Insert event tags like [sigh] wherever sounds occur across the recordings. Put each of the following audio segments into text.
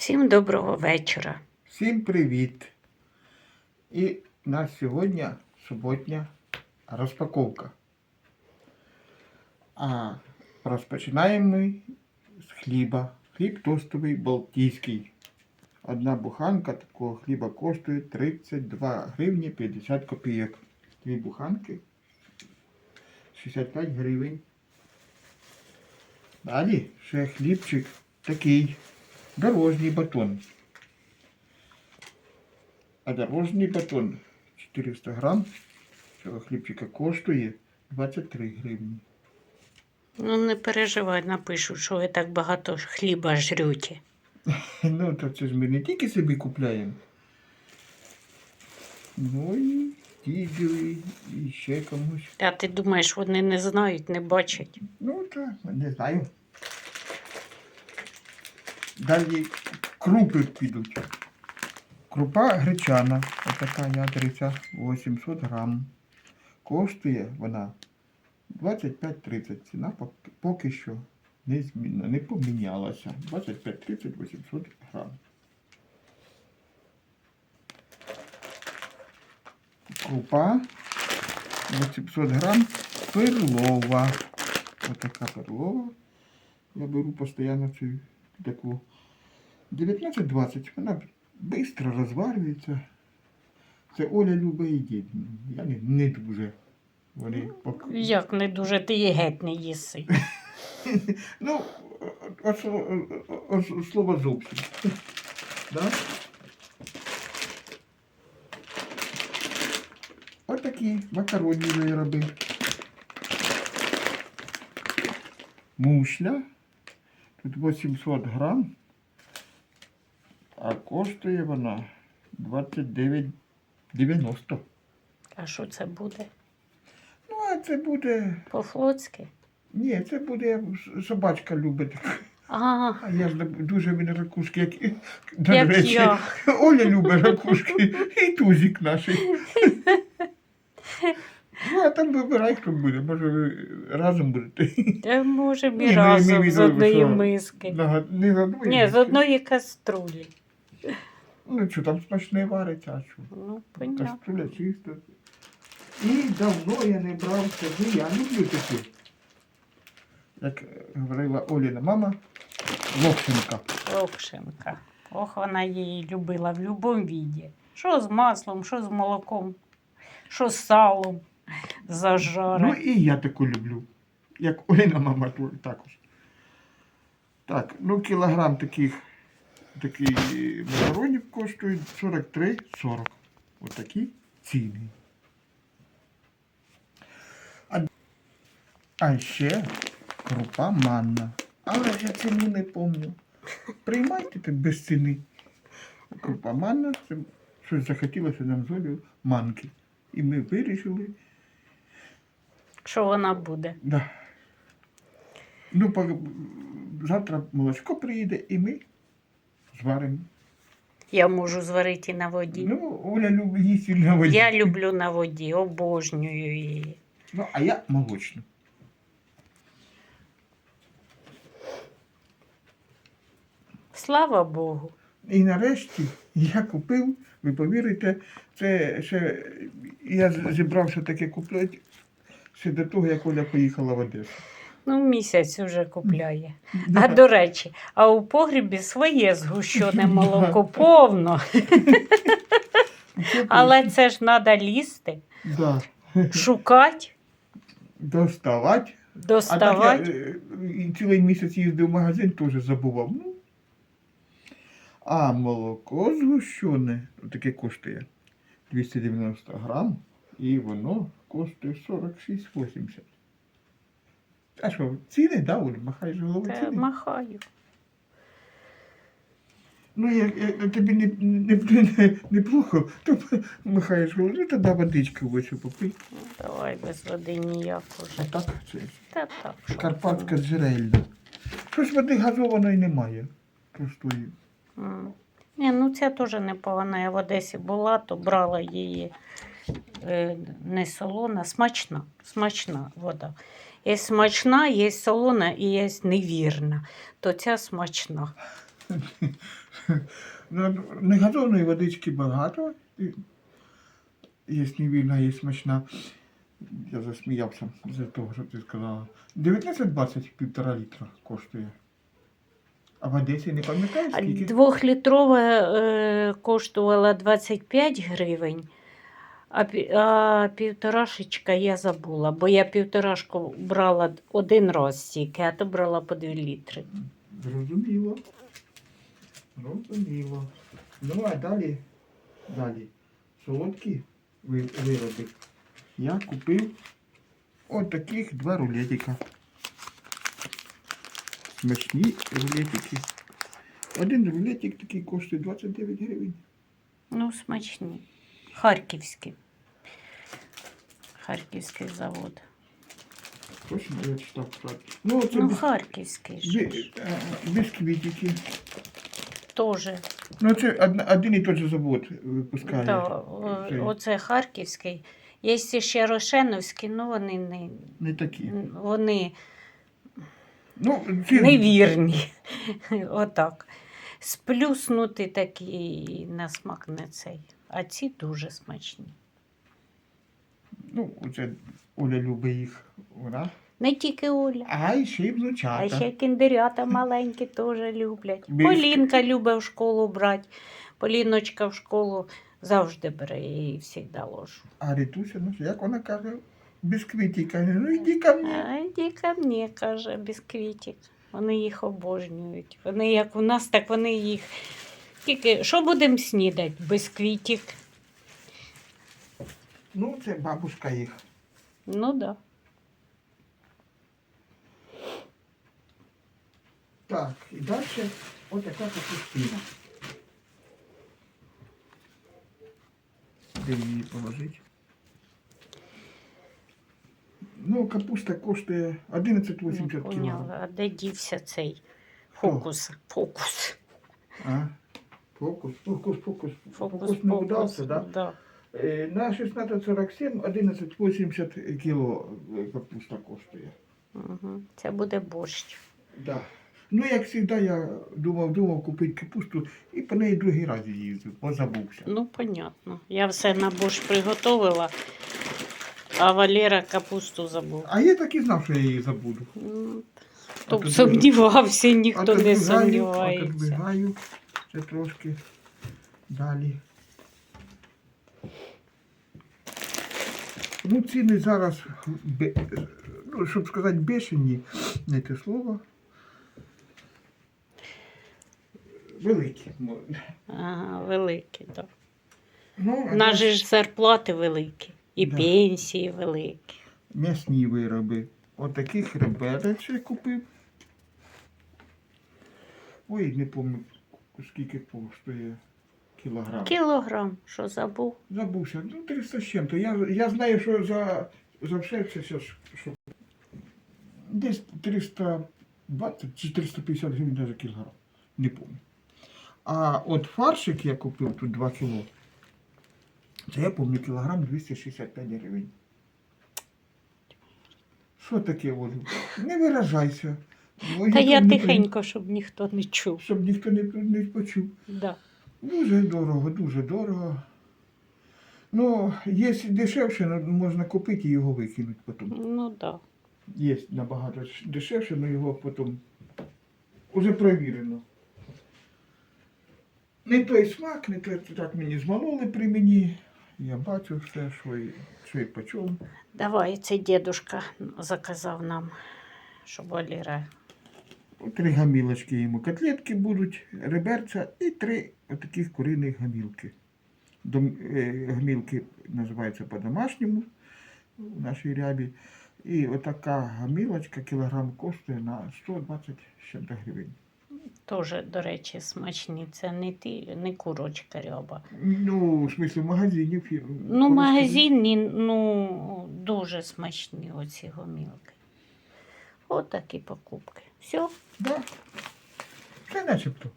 Всім доброго вечора. Всім привіт! І у нас сьогодні суботня розпаковка. А розпочинаємо ми з хліба. Хліб тостовий балтійський. Одна буханка такого хліба коштує 32 гривні 50 копійок. Дві буханки 65 гривень. Далі ще хлібчик такий. Дорожній батон. А дорожній батон 400 грам цього хлібчика коштує 23 гривні. Ну, не переживай, напишу, що ви так багато хліба жрете. [laughs] Ну, то це ж ми не тільки собі купляємо. Ну і дідові, і ще комусь. А ти думаєш, вони не знають, не бачать. Ну, так, не знаю. Далі крупи підуть. Крупа гречана, отака ядриця, 800 грам. Коштує вона 25-30. Ціна поки що не змінна, не помінялася. 25-30 800 грам. Крупа 800 грам перлова. Отака перлова. Я беру постійно цю таку 19-20. Вона швидко розварюється. Це Оля любить і дід. Я не, не дуже. Вони пок... Як не дуже ти її геть не їси. [laughs] Ну, от, от слова зовсім. [laughs] Да? Отакі макаронні вироби. Мушля. Тут 800 грам. А коштує вона 29,90. А що це буде? Ну, а це буде. По-флотськи? Ні, це буде собачка любить. А, А я ж дуже він ракушки, як, до як речі, я. Оля любить ракушки і тузик наш. [laughs] Ну, а там вибирай, хто буде. Може, ви разом будете. Та можемо Ні, і ну, разом з одної що миски. На- Не з одної. Ні, з одної каструлі. Ну, що там смачне вариться, а що? Ну, понятно. Каструля чиста. І давно я не брався. Ну, я люблю такі. Як говорила Оліна мама, локшинка. Локшинка. Ох, вона її любила в будь-якому віді. Що з маслом, що з молоком, що з салом Ну і я таку люблю. Як Оліна мама також. Так, ну кілограм таких такий макаронів коштують 43,40. Отакі ціни. А, а ще крупа манна. Але я ціну не пам'ятаю. Приймайте це без ціни. Крупа манна, це щось захотілося нам з манки. І ми вирішили. Що вона буде? Да. Ну, по- завтра молочко приїде і ми зваримо. Я можу зварити і на воді. Ну, Оля любить їсти на воді. Я люблю на воді, обожнюю її. Ну, а я молочну. Слава Богу. І нарешті я купив, ви повірите, це ще я зібрався таке купляти ще до того, як Оля поїхала в Одесу. Ну, місяць уже купляє. А до речі, а у погрібі своє згущене [laughs] молоко повно. Але це ж треба лізти, да. шукати, доставати. А так я доставати. е, цілий місяць їздив в магазин, теж забував. Ну. А молоко згущене, таке коштує 290 грам, і воно коштує 46,80. А що, ціни, да, Оль? Махаєш головою ціни? махаю. Ну, як, як тобі не, не, не, не плохо, то махаєш головою, тоді водички ось попий. Ну, Давай без води ніяк уже. А так це Та так. що карпатська джерельна. Щось води газованої немає. Простої. М. Ні, ну ця теж непогана. Я в Одесі була, то брала її не солона, смачна. Смачна вода. Є смачна, є солона і є невірна. То ця смачна. [laughs] Ну, Негазованої водички багато. Є невільна, є смачна. Я засміявся з того, що ти сказала. 19-20 півтора літра коштує. А в Одесі не пам'ятаєш скільки? Двохлітрова е, коштувала 25 гривень, а, а півторашечка я забула, бо я півторашку брала один раз тільки, а то брала по 2 літри. Зрозуміло. Зрозуміло. Ну, а далі, далі. Солодкі ви- вироби. Я купив от таких два рулетика. Смачні рулетики. Один рулетик такий коштує 29 гривень. Ну, смачні. Харківські. Харківський завод. Точно я читав справді. Ну, це Ну, бис- харківський ж. бі- е, бісквітики. Тоже. Ну, це од- один і той же завод випускає. О- цей. оце харківський. Є ще Рошеновські, ну вони не, Не такі. вони Ну, ці... невірні. [laughs] Отак. Сплюснути такі на смак не цей. А ці дуже смачні. Ну, оце Оля любить їх. Вона. Не тільки Оля. А і ще й А ще кіндерята маленькі теж люблять. Більш- Полінка любить в школу брати. Поліночка в школу завжди бере їй завжди ложу. А Ритуся, ну як вона каже, бісквіті каже, ну йди ко мені. А йди ко мені, каже, бісквітик. Вони їх обожнюють. Вони як у нас, так вони їх. Тільки що будемо снідати? Бісквітик. Ну, це бабушка їх. Ну да. Так, і далі отака капустина. Де її положити? Ну, капуста коштує 11,80 кг. Поняла. А де дівся цей фокус? Фокус. А? Фокус, фокус, фокус. Фокус, Фокус не вдався, да? Да. Е, На 16,47 11,80 кіло е, капуста коштує. Угу. Це буде борщ. Да. Ну, як завжди, я думав, думав купити капусту і по неї другий раз їздив, бо забувся. Ну, понятно. Я все на борщ приготовила, а Валера капусту забув. А я так і знав, що я її забуду. Ну, Хто б сумнівався, ніхто не сумнівається. Це трошки далі. Ну, ціни зараз, ну, щоб сказати, бешені, не те слово. Великі. Ага, великі, так. Ну, а Наші далі ж зарплати великі, і Да. пенсії великі. М'ясні вироби. Отаких реберець я купив. Ой, не пам'ятаю, скільки коштує кілограм. Кілограм, що забув. Забувся. Ну, 300 з чим-то. Я, я знаю, що за, за все це все що десь 320 чи 350 гривень за кілограм. Не пам'ятаю. А от фаршик я купив тут 2 кіло. Це я пам'ятаю кілограм 265 гривень. Що таке, Олю? Не виражайся. Бо Та я тихенько, щоб ніхто не чув. Щоб ніхто не, не почув. Да. Дуже дорого, дуже дорого. Ну, є дешевше, ну, можна купити і його викинути потім. Ну да. Є набагато дешевше, але його потім уже провірено. Не той смак, не той, так мені змололи при мені. Я бачу все, що і, що і по чому. Давай, це дідушка заказав нам, щоб Валера. Три гамілочки йому. Котлетки будуть, реберця і три отаких куриних гамілки. Дом, е, гамілки називаються по-домашньому в нашій рябі. І отака гамілочка кілограм коштує на 120 гривень. Теж, до речі, смачні. Це не ті, не курочка ряба. Ну, в смысле, в магазині. Ну, магазинні, ну, дуже смачні оці гомілки. От такі покупки. Все? Да. Це начебто.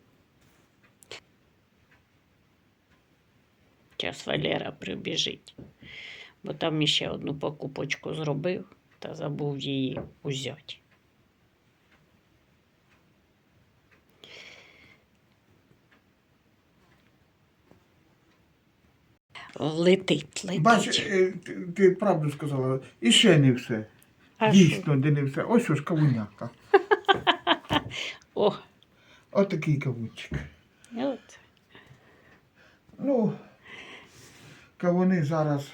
Зараз Валера прибіжить, бо там ще одну покупочку зробив та забув її узяти. Летить, летить. Бач, е, ти, ти правду сказала, і ще не все. Дійсно, все. Ось ось кавуняка. [laughs] О, Отакий кавунчик. от. Ну, кавуни зараз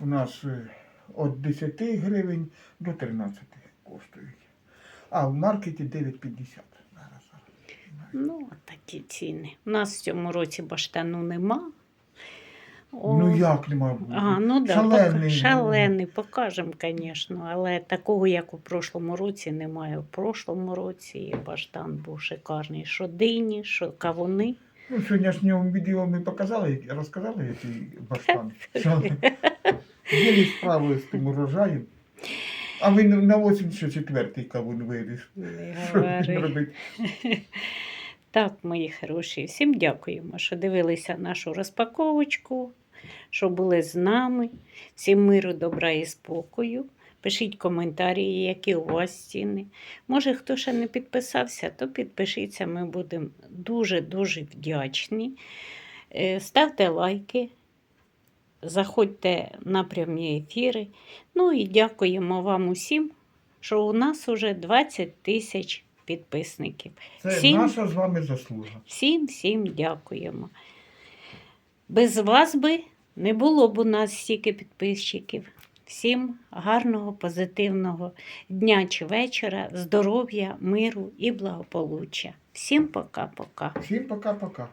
у нас е, від 10 гривень до 13 коштують. А в маркеті 9,50 зараз. Ну, такі ціни. У нас в цьому році баштану нема. О, Ну як нема? А, ну да, Шалений. пока- шалений, покажемо, звісно, але такого, як у прошлому році, немає. У прошлому році баштан був шикарний. Що дині, що кавуни. Ну, сьогоднішньому відео ми показали, розказали, який баштан. Що Єлі справили з тим урожаєм. А ви на 84-й кавун виріс. Не Що він говори. робить? [laughs] Так, мої хороші, всім дякуємо, що дивилися нашу розпаковочку, що були з нами. Всім миру, добра і спокою. Пишіть коментарі, які у вас ціни. Може, хто ще не підписався, то підпишіться, ми будемо дуже-дуже вдячні. Е, Ставте лайки, заходьте на прямі ефіри. Ну і дякуємо вам усім, що у нас уже 20 тисяч підписників. Це Всім- наша з вами заслуга. Всім всім дякуємо. Без вас би не було б у нас стільки підписчиків. Всім гарного, позитивного дня чи вечора, здоров'я, миру і благополуччя. Всім пока-пока. Всім пока-пока.